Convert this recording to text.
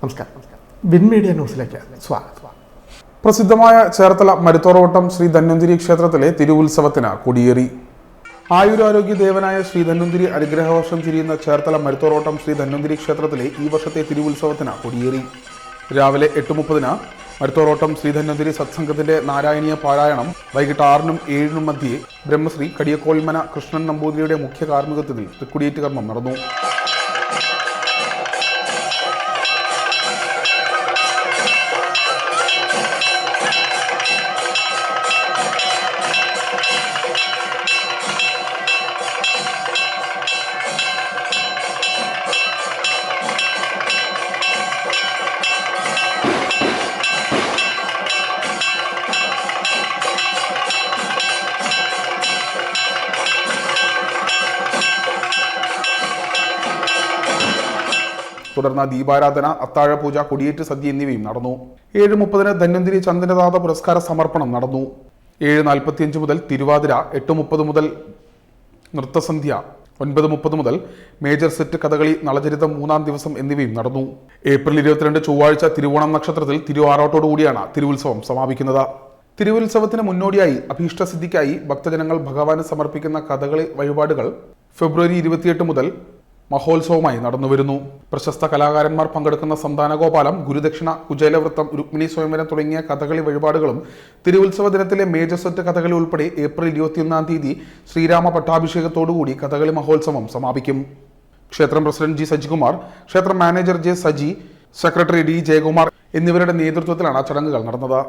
നമസ്കാരം. Win media ന്യൂസിലേക്ക് സ്വാഗതം. പ്രസിദ്ധമായ ചേർത്തല മരുത്തോറവട്ടം ശ്രീ ധന്വന്തിരി ക്ഷേത്രത്തിലെ തിരുവുത്സവത്തിന് കൊടിയേറി. ആയുരാരോഗ്യ ദേവനായ ശ്രീ ധന്വന്തിരി അനുഗ്രഹവർഷം തിരിയുന്ന ചേർത്തല മരുത്തോറോട്ടം ശ്രീ ധന്വന്തിരി ക്ഷേത്രത്തിലെ ഈ വർഷത്തെ തിരുവുത്സവത്തിന് കൊടിയേറി. രാവിലെ എട്ട് മുപ്പതിന് മരുത്തോറോട്ടം ശ്രീ ധന്വന്തിരി സത്സംഗത്തിന്റെ നാരായണീയ പാരായണം വൈകിട്ട് ആറിനും ഏഴിനും മധ്യേ ബ്രഹ്മശ്രീ കടിയക്കോൽമന കൃഷ്ണൻ നമ്പൂതിരിയുടെ മുഖ്യ കാർമ്മികത്വത്തിൽ തൃക്കുടിയേറ്റ് കർമ്മം നടന്നു. തുടർന്ന് ദീപാരാധന അത്താഴപൂജ കൊടിയേറ്റ് സദ്യ എന്നിവയും നടന്നു. ഏഴ് മുപ്പതിന് ധന്വന്തിരി ചന്ദ്രനാഥ പുരസ്കാര സമർപ്പണം നടന്നു. ഏഴ് നാൽപ്പത്തിയഞ്ച് മുതൽ തിരുവാതിര എട്ട് മുപ്പത് മുതൽ നൃത്തസന്ധ്യ ഒൻപത് മുപ്പത് മുതൽ മേജർ സെറ്റ് കഥകളി നളചരിതം മൂന്നാം ദിവസം എന്നിവയും നടന്നു. ഏപ്രിൽ ഇരുപത്തിരണ്ട് ചൊവ്വാഴ്ച തിരുവോണം നക്ഷത്രത്തിൽ തിരുവാറോട്ടോടുകൂടിയാണ് തിരുവുത്സവം സമാപിക്കുന്നത്. തിരുവുത്സവത്തിന് മുന്നോടിയായി അഭീഷ്ടസിദ്ധിക്കായി ഭക്തജനങ്ങൾ ഭഗവാന് സമർപ്പിക്കുന്ന കഥകളി വഴിപാടുകൾ ഫെബ്രുവരി ഇരുപത്തിയെട്ട് മുതൽ മഹോത്സവമായി നടന്നുവരുന്നു. പ്രശസ്ത കലാകാരന്മാർ പങ്കെടുക്കുന്ന സന്താനഗോപാലം ഗുരുദക്ഷിണ കുചേലവൃത്തം രുക്മിണി സ്വയംവരം തുടങ്ങിയ കഥകളി വഴിപാടുകളും തിരുവുത്സവ ദിനത്തിലെ മേജർ സെറ്റ് കഥകളി ഉൾപ്പെടെ ഏപ്രിൽ ഇരുപത്തിയൊന്നാം തീയതി ശ്രീരാമ പട്ടാഭിഷേകത്തോടുകൂടി കഥകളി മഹോത്സവം സമാപിക്കും. ക്ഷേത്രം പ്രസിഡന്റ് ജി സജികുമാർ ക്ഷേത്രം manager J Saji secretary D Jayakumar എന്നിവരുടെ നേതൃത്വത്തിലാണ് ചടങ്ങുകൾ നടന്നത്.